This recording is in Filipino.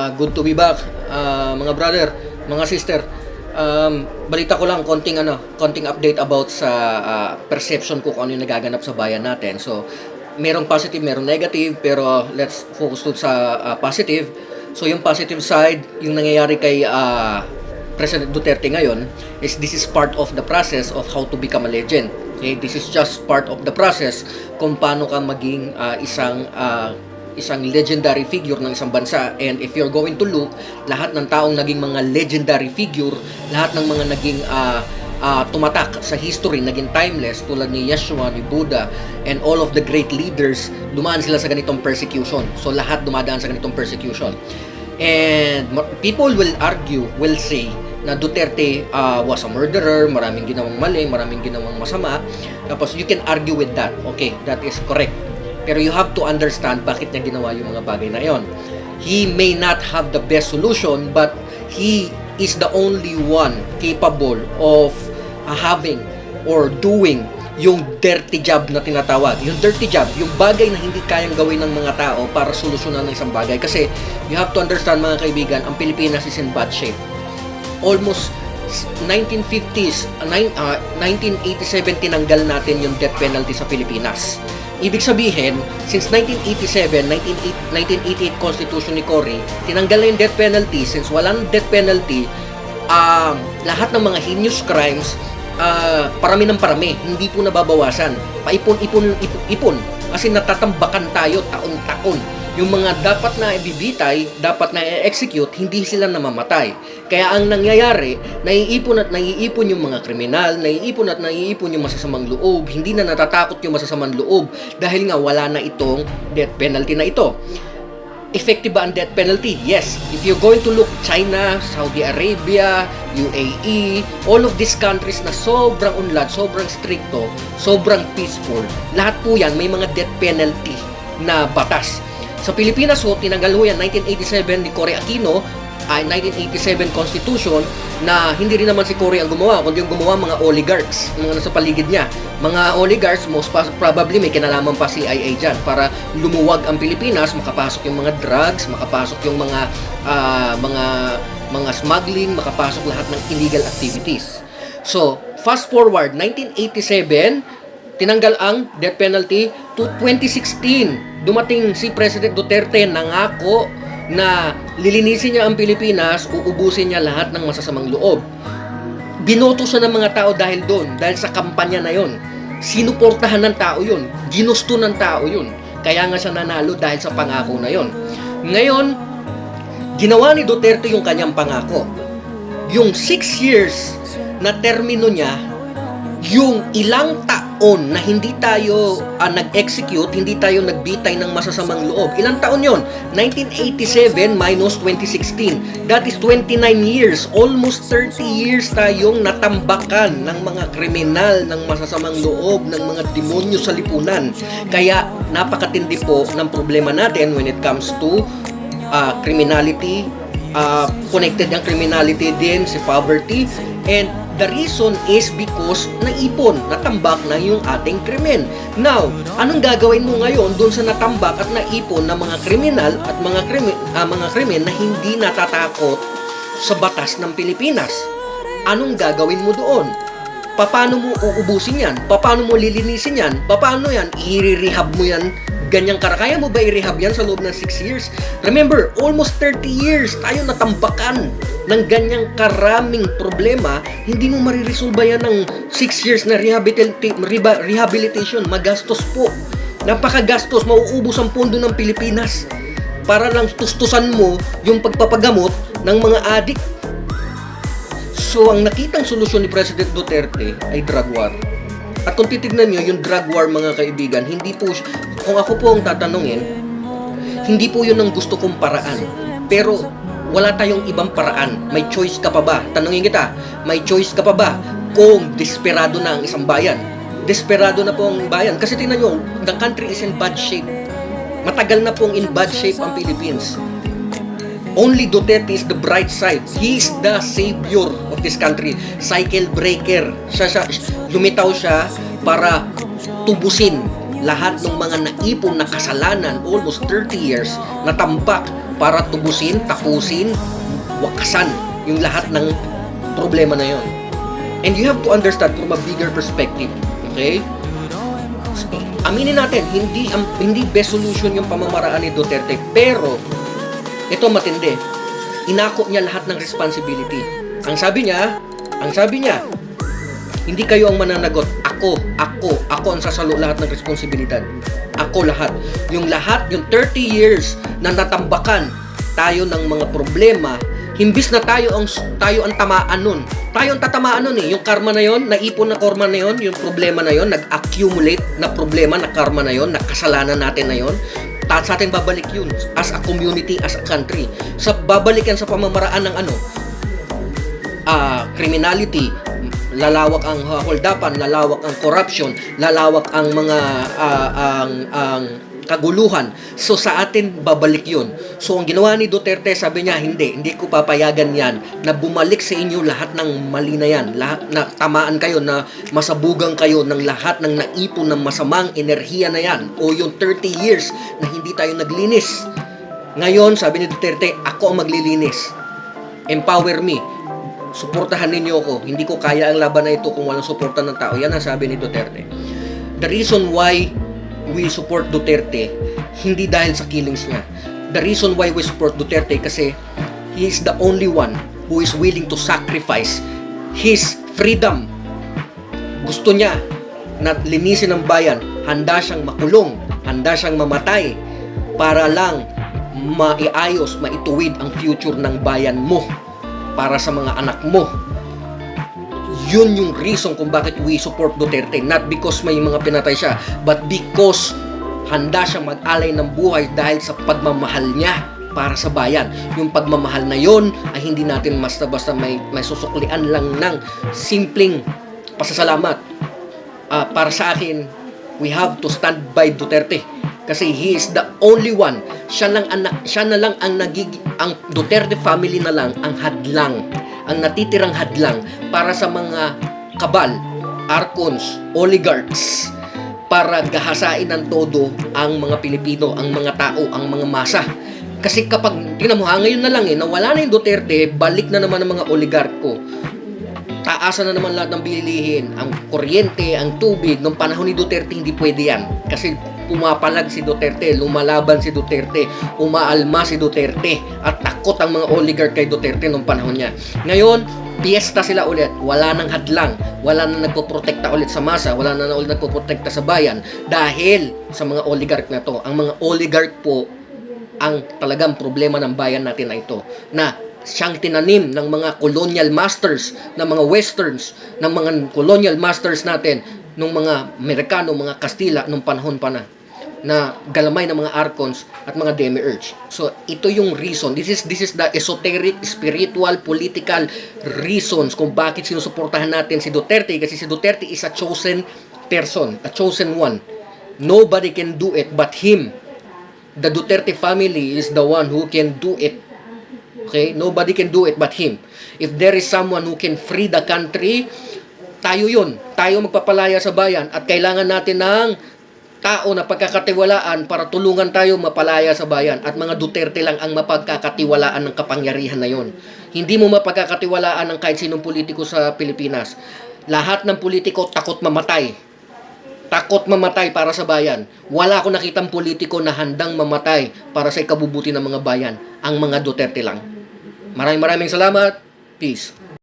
Uh, good to be back, uh, mga brother, mga sister. Um, balita ko lang konting ano, konting update about sa uh, perception ko kung ano yung nagaganap sa bayan natin. So, merong positive, merong negative, pero let's focus dun sa uh, positive. So, yung positive side, yung nangyayari kay uh, President Duterte ngayon is this is part of the process of how to become a legend. Okay, this is just part of the process kung paano ka maging uh, isang uh, isang legendary figure ng isang bansa and if you're going to look lahat ng taong naging mga legendary figure lahat ng mga naging uh, uh, tumatak sa history naging timeless tulad ni Yeshua ni Buddha and all of the great leaders dumaan sila sa ganitong persecution so lahat dumadaan sa ganitong persecution and people will argue will say na Duterte uh, was a murderer, maraming ginawang mali, maraming ginawang masama. Tapos you can argue with that. Okay, that is correct. Pero you have to understand bakit niya ginawa yung mga bagay na yon. He may not have the best solution, but he is the only one capable of uh, having or doing yung dirty job na tinatawag. Yung dirty job, yung bagay na hindi kayang gawin ng mga tao para solusyonan ng isang bagay. Kasi you have to understand mga kaibigan, ang Pilipinas is in bad shape almost 1950s, uh, 1987 tinanggal natin yung death penalty sa Pilipinas. Ibig sabihin, since 1987, 1988 Constitution ni Cory, tinanggal na yung death penalty. Since walang death penalty, uh, lahat ng mga heinous crimes, uh, parami ng parami, hindi po nababawasan. Paipon-ipon, ipon. Kasi natatambakan tayo taon-taon yung mga dapat na ibibitay, dapat na i-execute, hindi sila namamatay. Kaya ang nangyayari, naiipon at naiipon yung mga kriminal, naiipon at naiipon yung masasamang loob, hindi na natatakot yung masasamang loob dahil nga wala na itong death penalty na ito. Effective ba ang death penalty? Yes. If you're going to look China, Saudi Arabia, UAE, all of these countries na sobrang unlad, sobrang stricto, sobrang peaceful, lahat po yan may mga death penalty na batas. Sa Pilipinas ho, tinanggal ho yan 1987 ni Cory Aquino ay 1987 Constitution na hindi rin naman si Cory ang gumawa, kundi yung gumawa mga oligarchs, mga nasa paligid niya. Mga oligarchs, most probably may kinalaman pa si CIA dyan para lumuwag ang Pilipinas, makapasok yung mga drugs, makapasok yung mga uh, mga mga smuggling, makapasok lahat ng illegal activities. So, fast forward, 1987, tinanggal ang death penalty to 2016 dumating si President Duterte nangako na lilinisin niya ang Pilipinas, uubusin niya lahat ng masasamang loob. Binoto siya ng mga tao dahil doon, dahil sa kampanya na yon. Sinuportahan ng tao yon, ginusto ng tao yon. Kaya nga siya nanalo dahil sa pangako na yon. Ngayon, ginawa ni Duterte yung kanyang pangako. Yung 6 years na termino niya, yung ilang taon na hindi tayo uh, nag-execute, hindi tayo nagbitay ng masasamang loob. Ilang taon yon? 1987 minus 2016. That is 29 years. Almost 30 years tayong natambakan ng mga kriminal, ng masasamang loob, ng mga demonyo sa lipunan. Kaya napakatindi po ng problema natin when it comes to uh, criminality, uh, connected ang criminality din si poverty, and The reason is because naipon, natambak na yung ating krimen. Now, anong gagawin mo ngayon doon sa natambak at naipon na mga kriminal at mga krimen, uh, mga krimen na hindi natatakot sa batas ng Pilipinas? Anong gagawin mo doon? Paano mo uubusin yan? Paano mo lilinisin yan? Paano yan? I-rehab mo yan ganyang kara. Kaya mo ba i-rehab yan sa loob ng 6 years? Remember, almost 30 years tayo natambakan ng ganyang karaming problema. Hindi mo mariresolba yan ng 6 years na rehabilitation. Magastos po. Napakagastos. Mauubos ang pondo ng Pilipinas para lang tustusan mo yung pagpapagamot ng mga adik. So, ang nakitang solusyon ni President Duterte ay drug war. At kung titignan nyo, yung drug war mga kaibigan, hindi po, kung ako po ang tatanungin, hindi po yun ang gusto kong paraan. Pero wala tayong ibang paraan. May choice ka pa ba? Tanungin kita, may choice ka pa ba kung desperado na ang isang bayan? Desperado na po ang bayan. Kasi tingnan nyo, the country is in bad shape. Matagal na pong in bad shape ang Philippines. Only Duterte is the bright side. He is the savior of this country. Cycle breaker. Siya, siya, lumitaw siya para tubusin lahat ng mga naipon na kasalanan almost 30 years na tambak para tubusin, tapusin, wakasan yung lahat ng problema na yon. And you have to understand from a bigger perspective. Okay? Aminin natin, hindi ang hindi best solution yung pamamaraan ni Duterte, pero ito matindi. Inako niya lahat ng responsibility. Ang sabi niya, ang sabi niya, hindi kayo ang mananagot. Ako, ako, ako ang sasalo lahat ng responsibilidad. Ako lahat. Yung lahat, yung 30 years na natambakan tayo ng mga problema, himbis na tayo ang tayo ang tamaan nun. Tayo ang tatamaan nun eh. Yung karma na yon, naipon na karma na yon, yung problema na yon, nag-accumulate na problema na karma na yon, na kasalanan natin na yon. Ta- sa atin babalik yun as a community, as a country. Sa babalikan sa pamamaraan ng ano, ah criminality, lalawak ang uh, holdapan, lalawak ang corruption, lalawak ang mga ah, ang ang kaguluhan. So sa atin babalik 'yun. So ang ginawa ni Duterte, sabi niya, hindi, hindi ko papayagan 'yan na bumalik sa inyo lahat ng mali na 'yan. Lahat na tamaan kayo na masabugang kayo ng lahat ng naipon ng masamang enerhiya na 'yan o yung 30 years na hindi tayo naglinis. Ngayon, sabi ni Duterte, ako ang maglilinis. Empower me suportahan ninyo ako. Hindi ko kaya ang laban na ito kung walang suporta ng tao. Yan ang sabi ni Duterte. The reason why we support Duterte, hindi dahil sa killings niya. The reason why we support Duterte kasi he is the only one who is willing to sacrifice his freedom. Gusto niya na linisin ang bayan. Handa siyang makulong. Handa siyang mamatay para lang maiayos, maituwid ang future ng bayan mo para sa mga anak mo. Yun yung reason kung bakit we support Duterte. Not because may mga pinatay siya, but because handa siyang mag-alay ng buhay dahil sa pagmamahal niya para sa bayan. Yung pagmamahal na yon ay hindi natin basta-basta may, may susuklian lang ng simpleng pasasalamat. Ah, para sa akin, we have to stand by Duterte kasi he is the only one siya lang ang na- siya na lang ang nagig ang Duterte family na lang ang hadlang ang natitirang hadlang para sa mga kabal archons oligarchs para gahasain ng todo ang mga Pilipino, ang mga tao, ang mga masa. Kasi kapag, tingnan mo ha, ngayon na lang eh, nawala na yung Duterte, balik na naman ang mga oligarko taasan na naman lahat ng bilihin. Ang kuryente, ang tubig, nung panahon ni Duterte, hindi pwede yan. Kasi pumapalag si Duterte, lumalaban si Duterte, umaalma si Duterte, at takot ang mga oligarch kay Duterte nung panahon niya. Ngayon, piyesta sila ulit, wala nang hadlang, wala nang nagpoprotekta ulit sa masa, wala na ulit nagpoprotekta sa bayan. Dahil sa mga oligarch na to. Ang mga oligarch po ang talagang problema ng bayan natin na ito. Na siyang tinanim ng mga colonial masters ng mga westerns ng mga colonial masters natin ng mga Amerikano, mga Kastila nung panahon pa na na galamay ng mga archons at mga demiurge. So ito yung reason. This is this is the esoteric, spiritual, political reasons kung bakit sinusuportahan natin si Duterte kasi si Duterte is a chosen person, a chosen one. Nobody can do it but him. The Duterte family is the one who can do it Okay? Nobody can do it but him. If there is someone who can free the country, tayo yun. Tayo magpapalaya sa bayan at kailangan natin ng tao na pagkakatiwalaan para tulungan tayo mapalaya sa bayan at mga Duterte lang ang mapagkakatiwalaan ng kapangyarihan na yon. Hindi mo mapagkakatiwalaan ng kahit sinong politiko sa Pilipinas. Lahat ng politiko takot mamatay. Takot mamatay para sa bayan. Wala akong nakitang politiko na handang mamatay para sa ikabubuti ng mga bayan. Ang mga Duterte lang. Maraming maraming salamat. Peace.